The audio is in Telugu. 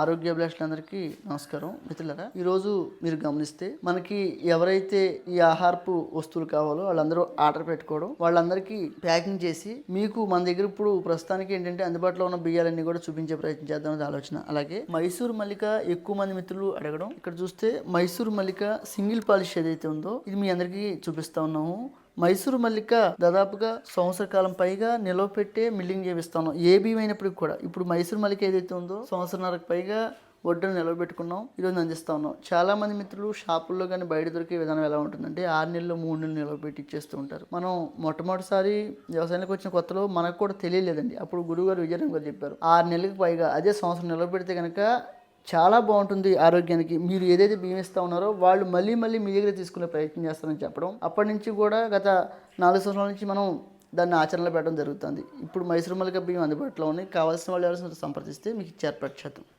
ఆరోగ్యాభిలాషులందరికీ నమస్కారం. మిత్రులరా ఈరోజు మీరు గమనిస్తే మనకి ఎవరైతే ఈ ఆహారపు వస్తువులు కావాలో వాళ్ళందరూ ఆర్డర్ పెట్టుకోవడం వాళ్ళందరికీ ప్యాకింగ్ చేసి మీకు మన దగ్గర ఇప్పుడు ప్రస్తుతానికి ఏంటంటే అందుబాటులో ఉన్న బియ్యాలన్నీ కూడా చూపించే ప్రయత్నం చేద్దామని ఆలోచన. అలాగే మైసూర్ మల్లిక ఎక్కువ మంది మిత్రులు అడగడం ఇక్కడ చూస్తే మైసూర్ మల్లిక సింగిల్ పాలిష్ ఏదైతే ఉందో ఇది మీ అందరికీ చూపిస్తా ఉన్నాము. మైసూరు మల్లిక దాదాపుగా సంవత్సర కాలం పైగా నిలవ పెట్టే మిల్లింగ్ చేపిస్తాను. ఏ అయినప్పటికి కూడా. ఇప్పుడు మైసూరు మల్లిక ఏదైతే ఉందో సంవత్సరంన్నరకు పైగా వడ్డను నిలబెట్టుకున్నాం ఈరోజు అందిస్తా ఉన్నాం చాలా మంది మిత్రులు షాపుల్లో కానీ బయట దొరికే విధానం ఎలా ఉంటుందంటే ఆరు నెలలు మూడు నెలలు నిలవబెట్టి ఇచ్చేస్తూ ఉంటారు. మనం మొట్టమొదటిసారి వ్యవసాయానికి వచ్చిన కొత్తలో మనకు కూడా తెలియలేదండి. అప్పుడు గురువుగారు విజయరామ్ గారు చెప్పారు. ఆరు నెలలకు పైగా అదే సంవత్సరం నిలబెడితే కనుక చాలా బాగుంటుంది ఆరోగ్యానికి. మీరు ఏదైతే బియ్యం ఇస్తా ఉన్నారో వాళ్ళు మళ్ళీ మళ్ళీ మీ దగ్గర తీసుకునే ప్రయత్నం చేస్తారని చెప్పడం. అప్పటి నుంచి కూడా గత నాలుగు సంవత్సరాల నుంచి మనం దాన్ని ఆచరణలో పెట్టడం జరుగుతుంది. ఇప్పుడు మైసూరు మల్లిక బియ్యం అందుబాటులో ఉన్నాయి. కావాల్సిన వాళ్ళు ఎవరైనా సంప్రదిస్తే మీకు ఇచ్చి ఏర్పాటు